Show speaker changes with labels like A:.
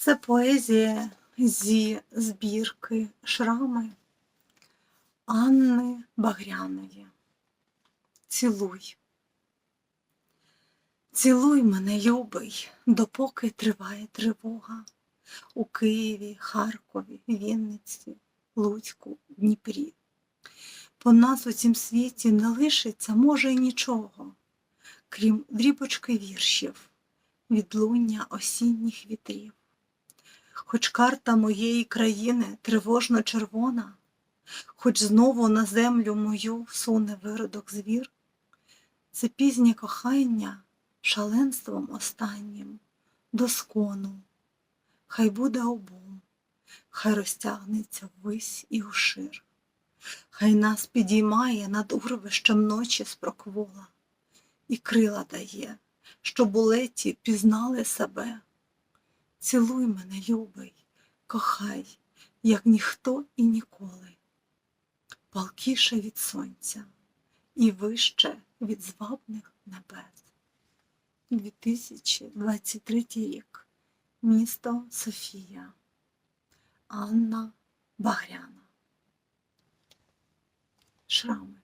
A: Це поезія зі збірки Шрами Анни Багряної. Цілуй. Цілуй мене, любий, допоки триває тривога у Києві, Харкові, Вінниці, Луцьку, Дніпрі. По нас у цім світі не лишиться, може, й нічого, крім дрібочки віршів, відлуння осінніх вітрів. Хоч карта моєї країни тривожно червона, хоч знову на землю мою суне виродок звір, це пізнє кохання шаленством останнім до скону. Хай буде обом, хай розтягнеться ввись і ушир, хай нас підіймає над урвищем ночі спроквола, і крила дає, щоб у леті пізнали себе. Цілуй мене, любий, кохай, як ніхто і ніколи, палкіше від сонця і вище від звабних небес. 2023 рік. Місто Софія. Анна Багряна. Шрами.